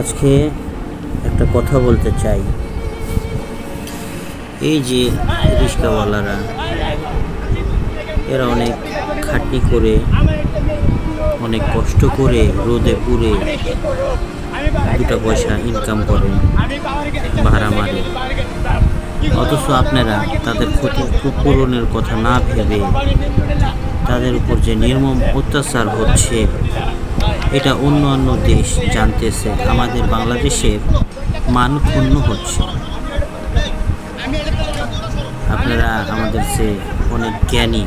আজকে একটা কথা বলতে চাই। এই যে রিক্সাওয়ালারা, এরা অনেক খাটনি করে, অনেক কষ্ট করে রোদে পুড়ে দুটা পয়সা ইনকাম করে, ভাড়া মারে। অথচ আপনারা তাদের ক্ষতি পূরণের কথা না ভেবে তাদের উপর যে নির্মম অত্যাচার হচ্ছে, এটা অন্য অন্য দেশ জানতেছে, আমাদের বাংলাদেশের মান ক্ষুণ্ণ হচ্ছে। আপনারা আমাদের যে অনেক জ্ঞানী।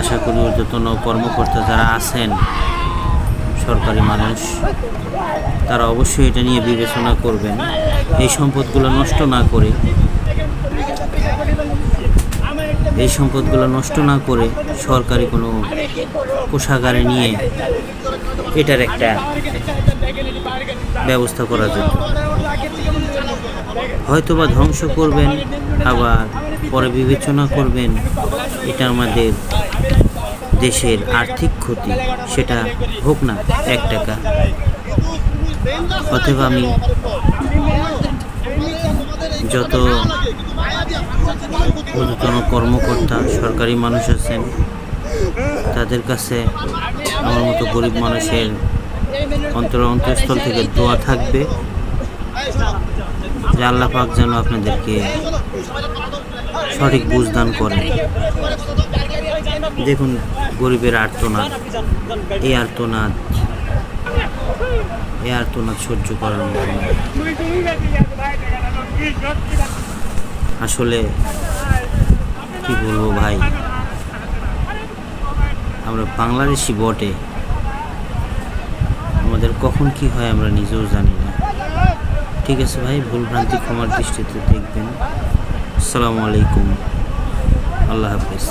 আশা করি ঊর্ধ্বতন কর্মকর্তা যারা আছেন সরকারি মানুষ, তারা অবশ্যই এটা নিয়ে বিবেচনা করবেন। এই সম্পদগুলো নষ্ট না করে, এই সম্পদগুলো নষ্ট না করে সরকারি কোনো কোষাগারে নিয়ে এটার একটা ব্যবস্থা করা যেত হয়তোবা ধ্বংস করবেন, আবার পরে বিবেচনা করবেন, এটা আমাদের দেশের আর্থিক ক্ষতি, সেটা হোক না, এক টাকা। অথবা আমি যত ঊর্ধ্বতন কর্মকর্তা, সরকারি মানুষ আছেন, তাদের কাছে আমার মতো গরিব মানুষের অন্তর অন্তঃস্থল থেকে দোয়া থাকবে, যে আল্লাহ পাক যেন আপনাদেরকে সঠিক বুঝদান করেন। দেখুন গরিবের আর্তনাদ, এই আর্তনাদ এই আর্তনাদ সহ্য করার মতো আসলে কি বলব ভাই? আমরা বাংলাদেশি বটে। আমাদের কখন কি হয় আমরা নিজেও জানি না। ঠিক আছে ভাই ভুলভ্রান্তি ক্ষমার দৃষ্টিতে দেখবেন। আসসালামু আলাইকুম। আল্লাহ হাফেজ।